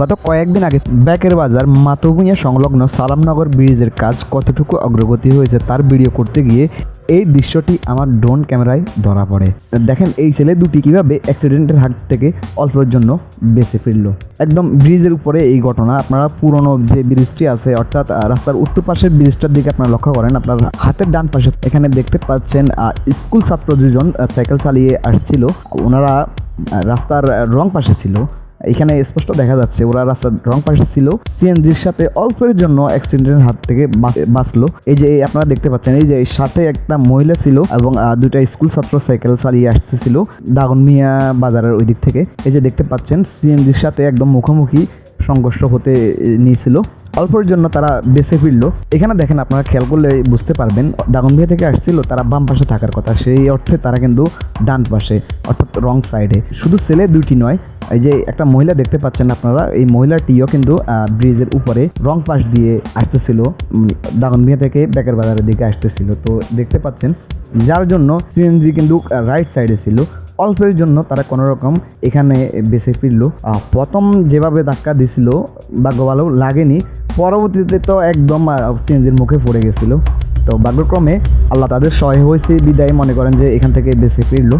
গত কয়েকদিন আগে ব্যাকের বাজার মাতবুইয়া সংলগ্ন সালামনগর ব্রিজের কাজ কতটুকু অগ্রগতি হয়েছে তার ভিডিও করতে গিয়ে এই দৃশ্যটি আমার ড্রোন ক্যামেরায় ধরা পড়ে। দেখেন এই ছেলে দুটি কীভাবে অ্যাক্সিডেন্টের হাত থেকে অল্পের জন্য বেঁচে ফিরলো। একদম ব্রিজের উপরে এই ঘটনা, আপনারা পুরনো যে ব্রিজটি আছে, অর্থাৎ রাস্তার উত্তর পাশের ব্রিজটার দিকে আপনারা লক্ষ্য করেন, আপনার হাতের ডান পাশে এখানে দেখতে পাচ্ছেন স্কুল ছাত্র দুজন সাইকেল চালিয়ে আসছিল। ওনারা রাস্তার রং পাশে ছিল। এখানে স্পষ্ট দেখা যাচ্ছে ওরা রাস্তার রং পাশে ছিল। সিএনজির সাথে অল্পের জন্য অ্যাক্সিডেন্টের হাত থেকে বাঁচ- বাঁচলো। এই যে আপনারা দেখতে পাচ্ছেন, এই যে সাথে একটা মহিলা ছিল এবং দুইটা স্কুল ছাত্র সাইকেল চালিয়ে আসতেছিল দাগন মিয়া বাজারের ওই দিক থেকে। এই যে দেখতে পাচ্ছেন, সিএনজির সাথে একদম মুখোমুখি সংঘর্ষ হতে নিয়েছিল। অল্পের জন্য তারা বেঁচে ফিরলো। এখানে দেখেন আপনারা খেয়াল করলে বুঝতে পারবেন দাগনভিয়া থেকে আসছিল, তারা বাম পাশে থাকার কথা। সেই অর্থে তারা কিন্তু ডান পাশে, অর্থাৎ রং সাইডে। শুধু ছেলে দুইটি নয়, এই যে একটা মহিলা দেখতে পাচ্ছেন আপনারা, এই মহিলাটিও কিন্তু ব্রিজের উপরে রং পাশ দিয়ে আসতেছিল দাগনভিয়া থেকে বেকের বাজারের দিকে আসতেছিল। তো দেখতে পাচ্ছেন, যার জন্য সিএনজি কিন্তু রাইট সাইডে ছিল। অল্পের জন্য তারা কোনো রকম এখানে বেঁচে ফিরল। প্রথম যেভাবে ধাক্কা দিছিল বা ভালো লাগেনি। পরবর্তীতে তো একদম সিএনজির মুখে পড়ে গেছিল। তো ভাগ্যক্রমে আল্লাহ তাদের সহায় হয়েছে, বিদায় মনে করেন যে এখান থেকে বেঁচে ফিরলো।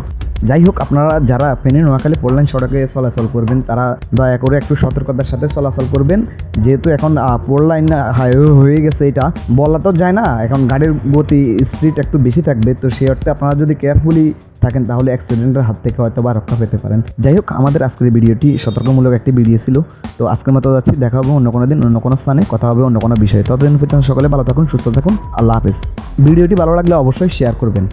যাই হোক আপনারা যারা ফেনী নোয়াখালী পড়লাইন সড়কে চলাচল করবেন, তারা দয়া করে একটু সতর্কতার সাথে চলাচল করবেন। যেহেতু এখন পড়লাইন হাইওয়ে হয়ে গেছে এটা, বলা তো যায় না, এখন গাড়ির গতি স্পিড একটু বেশি থাকবে, তো সেই অর্থে আপনারা যদি কেয়ারফুলি থাকেন, তাহলে অ্যাক্সিডেন্টের হাত থেকে হয়তো বা রক্ষা পেতে পারেন। যাই হোক আমাদের আজকের ভিডিওটি সতর্কমূলক একটি ভিডিও ছিল, তো আজকের মতো যাচ্ছি, দেখা হবে অন্য কোনো দিন, অন্য কোনো স্থানে, কথা হবে অন্য কোনো বিষয়ে। ততদিন পর্যন্ত সকলে ভালো থাকুন, সুস্থ থাকুন, আল্লাহ হাফেজ। ভিডিওটি ভালো লাগলে অবশ্যই শেয়ার করবেন।